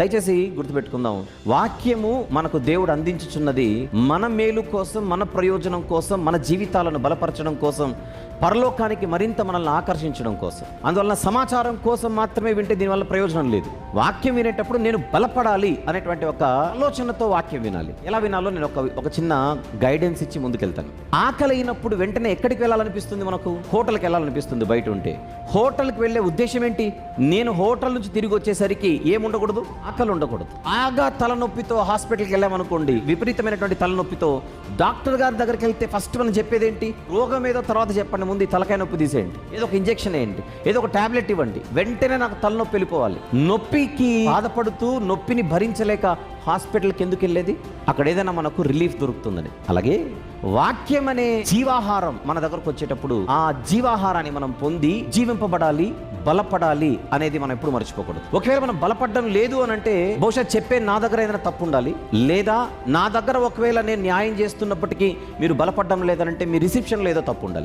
దయచేసి గుర్తుపెట్టుకుందాం. వాక్యము మనకు దేవుడు అందించుచున్నది మన మేలు కోసం మన ప్రయోజనం కోసం మన జీవితాలను బలపరచడం కోసం పరలోకానికి మరింత మనల్ని ఆకర్షించడం కోసం. అందువలన సమాచారం కోసం మాత్రమే వింటే దీనివల్ల ప్రయోజనం లేదు. వాక్యం వినేటప్పుడు నేను బలపడాలి అనేటువంటి ఒక ఆలోచనతో వాక్యం వినాలి. ఎలా వినాలో నేను ఒక ఒక చిన్న గైడెన్స్ ఇచ్చి ముందుకెళ్తాను. ఆకలి అయినప్పుడు వెంటనే ఎక్కడికి వెళ్ళాలనిపిస్తుంది మనకు? హోటల్కి వెళ్ళాలనిపిస్తుంది బయట ఉంటే. హోటల్కి వెళ్ళే ఉద్దేశం ఏంటి? నేను హోటల్ నుంచి తిరిగి వచ్చేసరికి ఏముండకూడదు ఆకలి ఉండకూడదు. ఆగా తలనొప్పితో హాస్పిటల్కి వెళ్ళామనుకోండి విపరీతమైనటువంటి తలనొప్పితో డాక్టర్ గారి దగ్గరికి వెళ్తే ఫస్ట్ మనం చెప్పేది ఏంటి రోగం ఏదో తర్వాత చెప్పండి ముందు తలకాయ నొప్పి తీసేయండి. ఏదో ఒక ఇంజెక్షన్ వేయండి ఏదో ఒక టాబ్లెట్ ఇవ్వండి వెంటనే నాకు తలనొప్పి వెళ్ళిపోవాలి. నొప్పికి బాధపడుతూ నొప్పిని భరించలేక హాస్పిటల్కి ఎందుకు వెళ్ళేది? అక్కడ ఏదైనా మనకు రిలీఫ్ దొరుకుతుందని. అలాగే వాక్యం అనే జీవాహారం మన దగ్గరకు వచ్చేటప్పుడు ఆ జీవాహారాన్ని మనం పొంది జీవింపబడాలి బలపడాలి అనేది మనం ఎప్పుడు మర్చిపోకూడదు. ఒకవేళ మనం బలపడడం లేదు అని అంటే బహుశా చెప్పే నా దగ్గర ఏదైనా తప్పు ఉండాలి. లేదా నా దగ్గర ఒకవేళ నేను న్యాయం చేస్తున్నప్పటికీ మీరు బలపడడం లేదనంటే మీ రిసెప్షన్లో ఏదో తప్పు ఉండాలి.